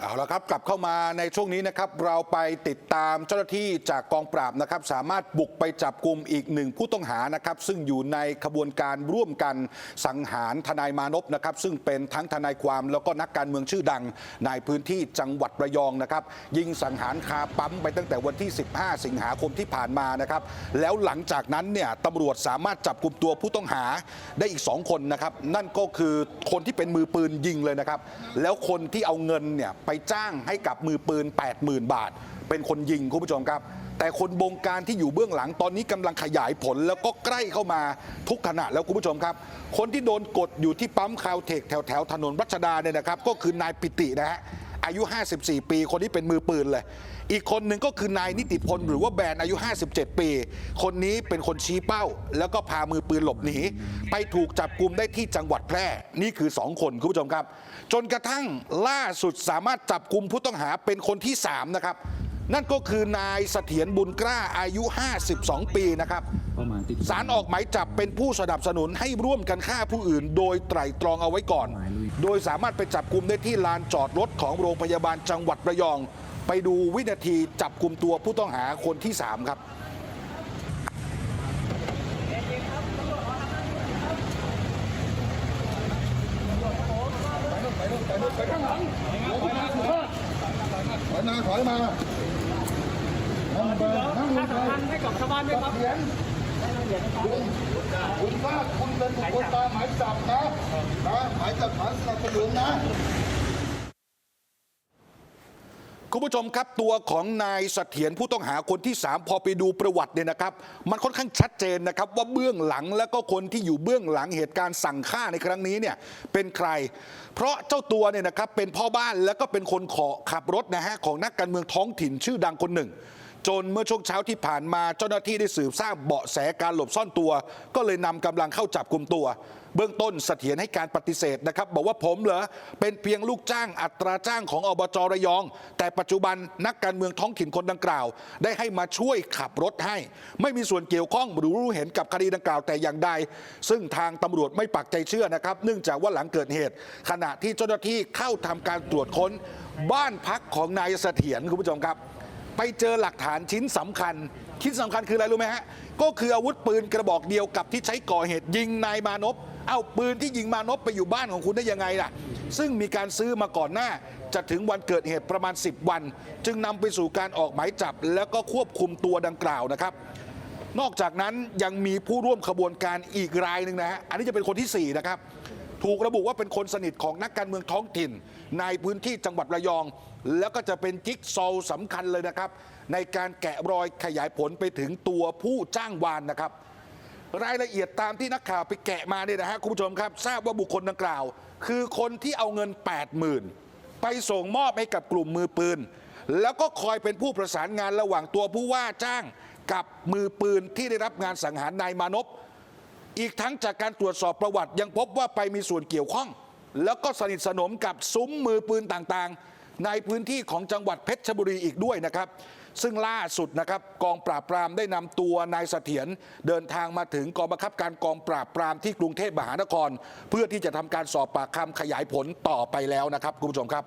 เอาละครับกลับเข้ามาในช่วงนี้นะครับเราไปติดตามเจ้าหน้าที่จากกองปราบนะครับ สามารถบุกไปจับกลุ่มอีกหนึ่งผู้ต้องหานะครับ ซึ่งอยู่ในขบวนการร่วมกันสังหารทนายมานพนะครับ ซึ่งเป็นทั้งทนายความแล้วก็นักการเมืองชื่อดัง ในพื้นที่จังหวัดระยองนะครับ ยิงสังหารคาปั๊มไปตั้งแต่วันที่ 15 สิงหาคมที่ผ่านมานะครับ แล้วหลังจากนั้นเนี่ยตำรวจสามารถจับกลุ่มตัวผู้ต้องหาได้อีก 2 คนนะครับ นั่นก็คือคนที่เป็นมือปืนยิงเลยนะครับ แล้วคนที่เอาเงินเนี่ยไปจ้างให้กับมือปืน 80,000 บาท เป็นคนยิงคุณผู้ชมครับ แต่คนบงการที่อยู่เบื้องหลังตอนนี้กำลังขยายผลแล้วก็ใกล้เข้ามาทุกขณะแล้วคุณผู้ชมครับ คนที่โดนกดอยู่ที่ปั๊มคาวเทคแถวแถวถนนรัชดาเนี่ยนะครับ ก็คือนายปิตินะฮะ อายุ 54 ปี คนนี้เป็นมือปืนเลย อีกคนหนึ่งก็คือนายนิติพลหรือว่าแบนอายุ 57 ปี คนนี้เป็นคนชี้เป้า แล้วก็พามือปืนหลบหนี ไปถูกจับกลุ่มได้ที่จังหวัดแพร่ นี่คือ 2 คนคุณผู้ชมครับ จนกระทั่งล่าสุดสามารถจับกลุ่มผู้ต้องหาเป็นคนที่ 3 นะครับ นั่นก็คือนายเสถียรบุญกล้าอายุ 52 ปีนะครับประมาณติดสารออกหมายจับเป็นผู้สนับสนุนให้ร่วมกันฆ่าผู้อื่น โดยไตร่ตรองเอาไว้ก่อน โดยสามารถไปจับกลุ่มได้ที่ลานจอดรถของโรงพยาบาลจังหวัดระยอง ไปดูวินาทีจับกลุ่มตัวผู้ต้องหาคนที่ 3 ครับถอยมาถอยมา นั่งเบอร์นั่งให้กับชาวบ้านด้วยครับเขียนคุณคุณว่าคุณเป็นบุคคลตามหมายจับนะนะหมายจับฐานสนับสนุนนะคุณผู้ชมครับตัวของนายเสถียรผู้ต้องหาคนที่ 3 พอไปดูประวัติเนี่ยนะครับ มันค่อนข้างชัดเจนนะครับว่าเบื้องหลังและก็คนที่อยู่เบื้องหลังเหตุการณ์สั่งฆ่าในครั้งนี้เนี่ยเป็นใคร เพราะเจ้าตัวเนี่ยนะครับเป็นพ่อบ้านแล้วก็เป็นคนขอขับรถนะฮะของนักการเมืองท้องถิ่นชื่อดังคนหนึ่ง จนเมื่อช่วงเช้าที่ผ่านมาเจ้าหน้าที่ได้สืบทราบเบาะแสการหลบซ่อนตัว ก็เลยนำกำลังเข้าจับกลุ่มตัว เบื้องต้นเสถียรให้การปฏิเสธนะครับ บอกว่าผมเหรอเป็นเพียงลูกจ้างอัตราจ้างของอบจระยอง แต่ปัจจุบันนักการเมืองท้องถิ่นคนดังกล่าว ได้ให้มาช่วยขับรถให้ ไม่มีส่วนเกี่ยวข้องหรือรู้เห็นกับคดีดังกล่าวแต่อย่างใด ซึ่งทางตำรวจไม่ปักใจเชื่อนะครับ เนื่องจากว่าหลังเกิดเหตุ ขณะที่เจ้าหน้าที่เข้าทำการตรวจค้น บ้านพักของนายเสถียรคุณผู้ชมครับ ไปเจอหลักฐานชิ้นสำคัญ ชิ้นสำคัญคืออะไรรู้ไหมฮะ ก็คืออาวุธปืนกระบอกเดียวกับที่ใช้ก่อเหตุยิงนายมานพเอาปืนที่ยิงมานพไปอยู่บ้านของคุณได้ยังไงล่ะ ซึ่งมีการซื้อมาก่อนหน้า จะถึงวันเกิดเหตุประมาณ 10 วัน จึงนำไปสู่การออกหมายจับ แล้วก็ควบคุมตัวดังกล่าวนะครับ นอกจากนั้นยังมีผู้ร่วมขบวนการอีกรายหนึ่งนะฮะ อันนี้จะเป็นคนทีสี่4 นะครับ ถูกระบุว่าเป็นคนสนิทของนักการเมืองท้องถิ่น ในพื้นที่จังหวัดระยอง แล้วก็จะเป็นจิ๊กซอว์สำคัญเลยนะครับ ในการแกะรอยขยายผลไปถึงตัวผู้จ้างวานนะครับ รายละเอียดตามที่นักข่าวไปแกะมาเนี่ยนะฮะคุณผู้ชมครับ ทราบว่าบุคคลดังกล่าว คือคนที่เอาเงิน 80,000 ไปส่งมอบให้กับกลุ่มมือปืน แล้วก็คอยเป็นผู้ประสานงานระหว่างตัวผู้ว่าจ้างกับมือปืนที่ได้รับงานสังหารนายมานพ อีกทั้งจากการตรวจสอบประวัติยังพบว่าไปมีส่วนเกี่ยวข้อง แล้วก็สนิทสนมกับซุ้มมือปืนต่างๆ ในพื้นที่ของจังหวัดเพชรบุรีอีกด้วยนะครับ ซึ่งล่าสุดนะครับกองปราบปรามได้นำตัวนายเสถียรเดินทางมาถึงกองบังคับการกองปราบปรามที่กรุงเทพมหานคร เพื่อที่จะทำการสอบปากคำขยายผลต่อไปแล้วนะครับคุณผู้ชมครับ